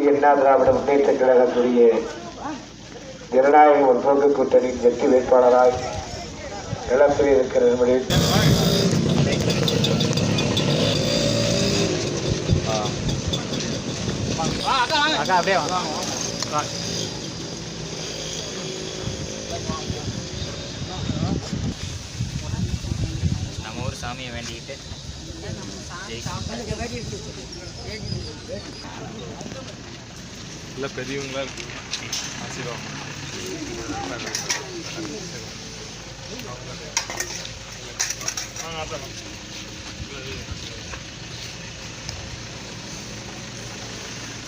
அனைத்து அண்ணா திராவிட முன்னேற்ற கழகத்துடைய ஜனநாயக முற்போக்கு கூட்டணியின் வெற்றி வேட்பாளராய் நிலத்தில் இருக்கிற நிலையில் அப்படியே வாங்க நம்ம ஊர் சாமியை வேண்டிக்கிட்டு எல்லாம் பெரியவங்களா இருக்கு ஆசீர்வாதம் ஆ, அப்புறம்.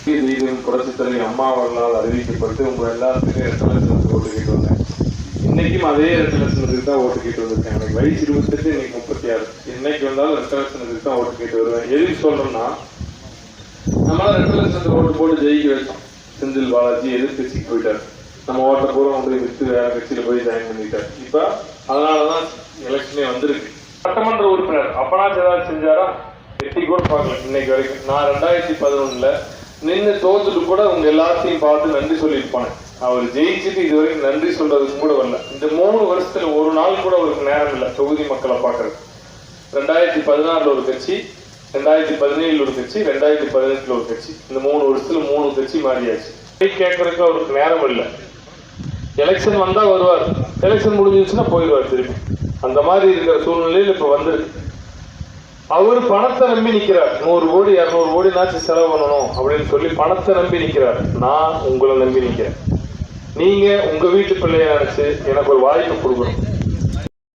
தெய்வம் புரட்சி தலைவி அம்மா அவர்களால் அறிவிக்கப்பட்டு உங்க எல்லாத்துக்கும் ரெண்டு லட்சத்துக்கு ஓட்டு கேட்டு வந்தேன். இன்னைக்கும் அதே ரெண்டு லட்சத்துக்கு தான் ஓட்டு கேட்டு வந்திருக்கேன். எனக்கு வயசு இருபத்தெட்டு இன்னைக்கு முப்பத்தி ஆறு இன்னைக்கு வந்தாலும் ரெண்டு லட்சத்துக்கு தான் ஓட்டு கேட்டு வருவேன். எதுக்கு சொல்றேன்னா நம்மளால ரெண்டு லட்சத்துக்கு ஓட்டு போட்டு ஜெயிக்க வச்சோம். செந்தில் பாலாஜி எதிர்கட்சிக்கு போயிட்டார். நம்ம ஓட்ட பூரா கொண்டு வித்து வேற கட்சியில போய் ஜாயின் பண்ணிட்டார். இப்ப அதனாலதான் எலெக்ஷனே வந்திருக்கு. சட்டமன்ற உறுப்பினர் அப்பனாச்சும் ஏதாவது செஞ்சாரா? எட்டி கூட பார்க்கல இன்னைக்கு வரைக்கும். நான் ரெண்டாயிரத்தி பதினொன்னுல நின்று தோத்துட்டு கூட உங்க எல்லாத்தையும் பார்த்து நன்றி சொல்லியிருப்பாங்க. அவர் ஜெயிச்சுட்டு இது வரைக்கும் நன்றி சொல்றதுக்கு கூட வரல. இந்த மூணு வருஷத்துல ஒரு நாள் கூட அவருக்கு நேரம் இல்லை தொகுதி மக்களை பார்க்கறது ரெண்டாயிரத்தி பதினாறுல ஒரு கட்சி ரெண்டாயிரத்தி பதினேழுல ஒரு கட்சி ரெண்டாயிரத்தி பதினெட்டுல ஒரு கட்சி. இந்த மூணு வருஷத்துல மூணு கட்சி மாறியாச்சு. கேட்கறதுக்கு அவருக்கு நேரம் இல்லை. எலெக்ஷன் வந்தா வருவார். எலெக்ஷன் முடிஞ்சிருச்சுன்னா போயிடுவார் திருப்பி. அந்த மாதிரி இருக்கிற சூழ்நிலையில் இப்ப வந்திருக்கு. அவர் பணத்தை நம்பி நிற்கிறார் நூறு கோடி இரநூறு கோடி நாச்சும் செலவு பண்ணணும் அப்படின்னு சொல்லி பணத்தை நம்பி நிற்கிறார் நான் உங்களை நம்பி நிற்கிறேன் நீங்க உங்க வீட்டு பிள்ளைய நினச்சி எனக்கு ஒரு வாய்ப்பு கொடுக்கணும்.